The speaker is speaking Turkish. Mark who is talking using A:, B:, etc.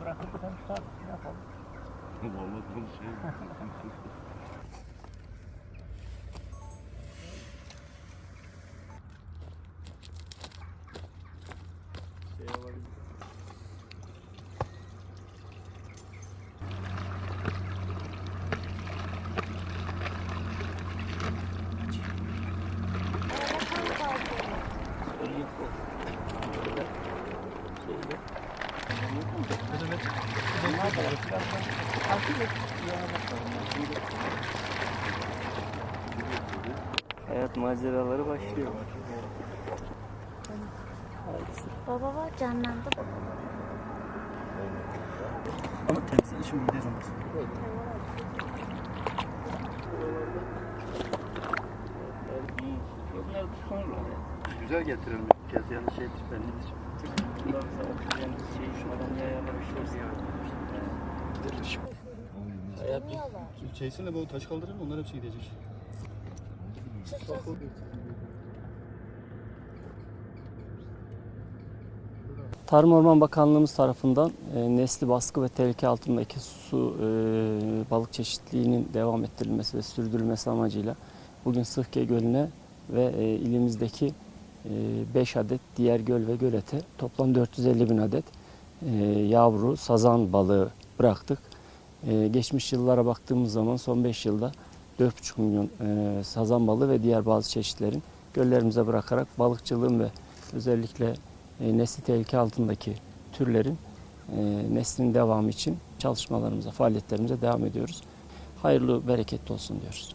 A: bırakırken sat yapalım.
B: Vallahi konuşayım.
A: Thank you. Evet maceraları başlıyor.
C: Baba bak canlandı.
D: Ama temsil işim
A: da sonra.
D: Güzel getirilmiş bir kez yani şeydir bellidir.
A: Bunlar da oksijen şey şu adam yayalamışlar. Hayat
D: Şeysinle bu taş kaldırır mı? Onlar hepsi gidecek.
E: Tarım Orman Bakanlığımız tarafından e, nesli baskı ve tehlike altındaki su e, balık çeşitliliğinin devam ettirilmesi ve sürdürülmesi amacıyla bugün Sıhke Gölü'ne ve e, ilimizdeki 5 adet diğer göl ve gölete toplam 450 bin adet e, yavru sazan balığı bıraktık. E, geçmiş yıllara baktığımız zaman son 5 yılda 4,5 milyon e, sazan balığı ve diğer bazı çeşitlerin göllerimize bırakarak balıkçılığın ve özellikle e, nesli tehlike altındaki türlerin e, neslinin devamı için çalışmalarımıza, faaliyetlerimize devam ediyoruz. Hayırlı, bereketli olsun diyoruz.